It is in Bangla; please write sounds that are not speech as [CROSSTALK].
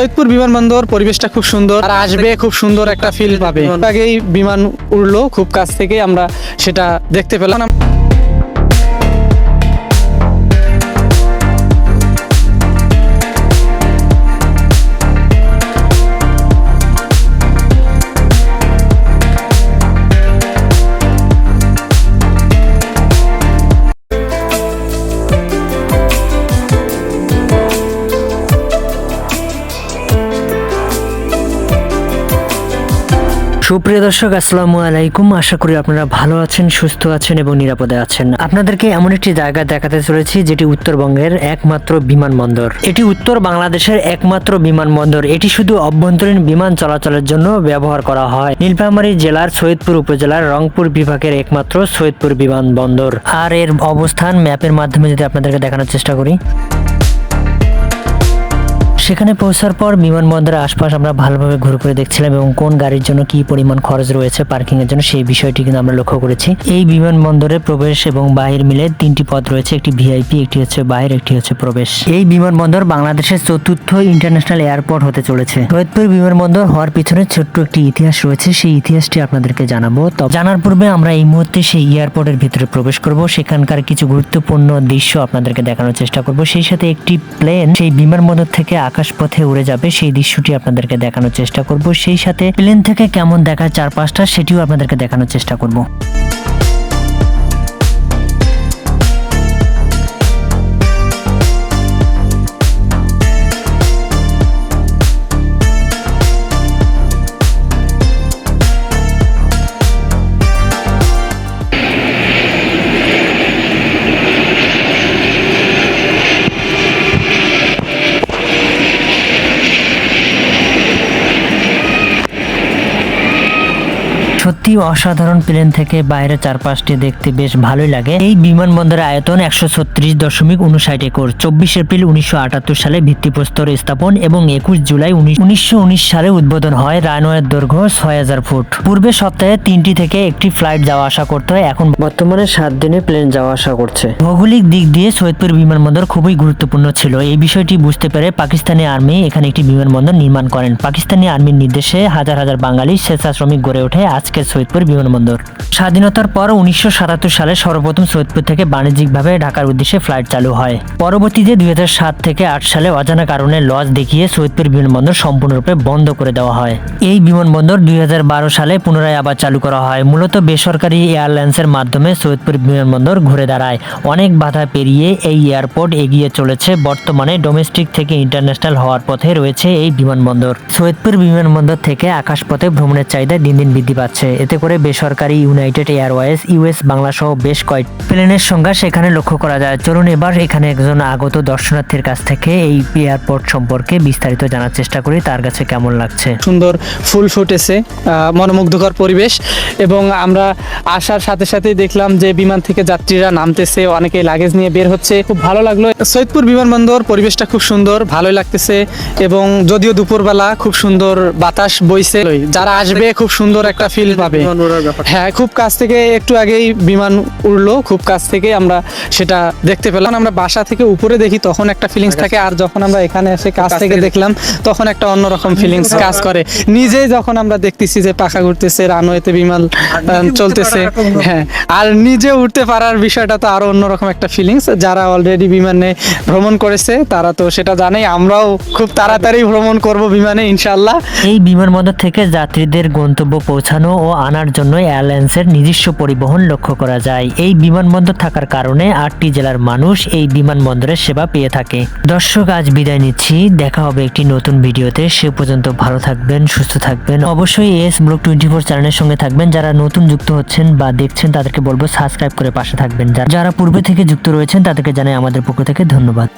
সৈয়দপুর বিমানবন্দর, পরিবেশটা খুব সুন্দর। আর আসবে খুব সুন্দর একটা ফিল পাবে। আগেই বিমান উড়লো খুব কাছ থেকে আমরা সেটা দেখতে পেলাম। সুপ্রিয় দর্শক, আসসালামু আলাইকুম। আশা করি আপনারা ভালো আছেন, সুস্থ আছেন এবং নিরাপদে আছেন। আপনাদেরকে এমন একটি জায়গা দেখাতে চলেছি, যেটি উত্তরবঙ্গের একমাত্র বিমানবন্দর। এটি উত্তর বাংলাদেশের একমাত্র বিমানবন্দর। এটি শুধু অভ্যন্তরীণ বিমান চলাচলের জন্য ব্যবহার করা হয়। নীলফামারী জেলার সৈয়দপুর উপজেলার রংপুর বিভাগের একমাত্র সৈয়দপুর বিমানবন্দর। আর এর অবস্থান ম্যাপের মাধ্যমে যদি আপনাদেরকে দেখানোর চেষ্টা করি। সেখানে পৌঁছার পর বিমানবন্দরের আশপাশ আমরা ভালোভাবে ঘুরে ঘুরে দেখছিলাম এবং কোন গাড়ির জন্য কি পরিমাণ খরচ রয়েছে পার্কিং এর জন্য সেই বিষয়টি কিন্তু আমরা লক্ষ্য করেছি। এই বিমানবন্দরে প্রবেশ এবং বাহির মিলে তিনটি পথ রয়েছে, একটি ভিআইপি, একটি হচ্ছে বাহির, একটি হচ্ছে প্রবেশ। এই বিমানবন্দর বাংলাদেশের চতুর্থ ইন্টারন্যাশনাল এয়ারপোর্ট হতে চলেছে। সৈয়দপুর বিমানবন্দর হওয়ার পিছনে ছোট্ট একটি ইতিহাস রয়েছে, সেই ইতিহাসটি আপনাদেরকে জানাব। জানার পূর্বে আমরা এই মুহূর্তে সেই এয়ারপোর্টের ভিতরে প্রবেশ করব। সেখানকার কিছু গুরুত্বপূর্ণ দৃশ্য আপনাদেরকে দেখানোর চেষ্টা করব। সেই সাথে একটি প্লেন সেই বিমানবন্দর থেকে আকাশপথে উড়ে যাবে, সেই দৃশ্যটি আপনাদেরকে দেখানোর চেষ্টা করব। সেই সাথে প্লেন থেকে কেমন দেখায় চারপাশটা, সেটিও আপনাদেরকে দেখানোর চেষ্টা করব। সত্যি অসাধারণ প্লেন থেকে বাইরে চারপাশটি দেখতে বেশ ভালোই লাগে। এই বিমানবন্দরের আয়তন একশো ছত্রিশ দশমিক উনষাট একর। চব্বিশ এপ্রিল উনিশশো আটাত্তর সালে ভিত্তিপ্রস্তর স্থাপন এবং একুশ জুলাই উনিশশো উনিশ সালে উদ্বোধন হয় রানওয়ের দৈর্ঘ্য ছয় হাজার ফুট। পূর্বে সপ্তাহে তিনটি থেকে একটি ফ্লাইট যাওয়া আসা করতে। হয় এখন বর্তমানে সাত দিনে প্লেন যাওয়া আসা করছে। ভৌগোলিক দিক দিয়ে সৈয়দপুর বিমানবন্দর খুবই গুরুত্বপূর্ণ ছিল। এই বিষয়টি বুঝতে পেরে পাকিস্তানি আর্মি এখানে একটি বিমানবন্দর নির্মাণ করেন। পাকিস্তানি আর্মির নির্দেশে হাজার হাজার বাঙালি স্বেচ্ছাশ্রমিক গড়ে ওঠে। আজকের সৈয়দপুর বিমানবন্দর। স্বাধীনতার পর উনিশশো সাতাত্তর সালে সর্বপ্রথম সৈয়দপুর থেকে বাণিজ্যিকভাবে ঢাকার উদ্দেশ্যে ফ্লাইট চালু হয়। পরবর্তীতে দুই থেকে আট সালে অজানা কারণে লস দেখিয়ে সৈয়দপুর বিমানবন্দর সম্পূর্ণরূপে বন্ধ করে দেওয়া হয়। এই বিমানবন্দর দুই সালে পুনরায় আবার চালু করা হয়। মূলত বেসরকারি এয়ারলাইন্সের মাধ্যমে সৈয়দপুর বিমানবন্দর ঘুরে দাঁড়ায়। অনেক বাধা পেরিয়ে এই এয়ারপোর্ট এগিয়ে চলেছে। বর্তমানে ডোমেস্টিক থেকে ইন্টারন্যাশনাল হওয়ার পথে রয়েছে এই বিমানবন্দর। সৈয়দপুর বিমানবন্দর থেকে আকাশপথে ভ্রমণের চাহিদা দিন দিন বৃদ্ধি পাচ্ছে। এতে করে বেসরকারি ইউনাইটেড এয়ারওয়েজ ইউএস বাংলা সহ বেশ কয়েক প্লেনের সংখ্যা সেখানে লক্ষ্য করা যায়। চলুন এবার এখানে একজন আগত দর্শনার্থীর কাছ থেকে এই এয়ারপোর্ট সম্পর্কে বিস্তারিত জানার চেষ্টা করি। তার কাছে কেমন লাগছে? সুন্দর ফুল ফুটেছে মনোমুগ্ধকর পরিবেশ এবং আমরা আসার সাথে সাথেই দেখলাম যে বিমান থেকে যাত্রীরা নামতেছে অনেকে লাগেজ নিয়ে বের হচ্ছে। খুব ভালো লাগল। সৈয়দপুর বিমানবন্দর পরিবেশটা খুব সুন্দর, ভালোই লাগতেছে এবং যদিও দুপুরবেলা খুব সুন্দর বাতাস বইছে। যারা আসবে খুব সুন্দর একটা ফিল পাবে। হ্যাঁ খুব কাছ থেকে একটু আগেই বিমান উড়লো খুব কাছ থেকে আমরা সেটা দেখতে পেলাম। আমরা বাসা থেকে উপরে দেখি তখন একটা ফিলিংস থাকে আর যখন আমরা এখানে এসে কাছ থেকে দেখলাম তখন একটা অন্যরকম ফিলিংস কাজ [LAUGHS] করে। নিজেই যখন আমরা দেখতেছি যে পাখা ঘুরতেছে রানওয়েতে বিমান চলতেছে হ্যাঁ আর নিজে উঠতে পারার বিষয়টা তো আরও অন্যরকম একটা ফিলিংস যারা অলরেডি বিমানে ভ্রমণ করেছে তারা তো সেটা জানেই। আমরাও খুব তাড়াতাড়ি ভ্রমণ করব বিমানে ইনশাল্লাহ এই বিমানবন্দর থেকে যাত্রীদের গন্তব্য পৌঁছানো ও আনার জন্য এয়ারলাইন্সের নিজস্ব পরিবহন লক্ষ্য করা যায়। এই বিমানবন্দর থাকার কারণে আটটি জেলার মানুষ এই বিমানবন্দরের সেবা পেয়ে থাকে। দর্শক, আজ বিদায় নিচ্ছি। দেখা হবে একটি নতুন ভিডিওতে। সে পর্যন্ত ভালো থাকবেন, সুস্থ থাকবেন। অবশ্যই এস ব্লক টোয়েন্টি ফোর চ্যানেলের সঙ্গে থাকবেন। যারা নতুন যুক্ত হচ্ছেন বা দেখছেন, তাদেরকে বলব সাবস্ক্রাইব করে পাশে থাকবেন। যারা পূর্বে থেকে যুক্ত রয়েছেন, তাদেরকে জানাই আমাদের পক্ষ থেকে ধন্যবাদ।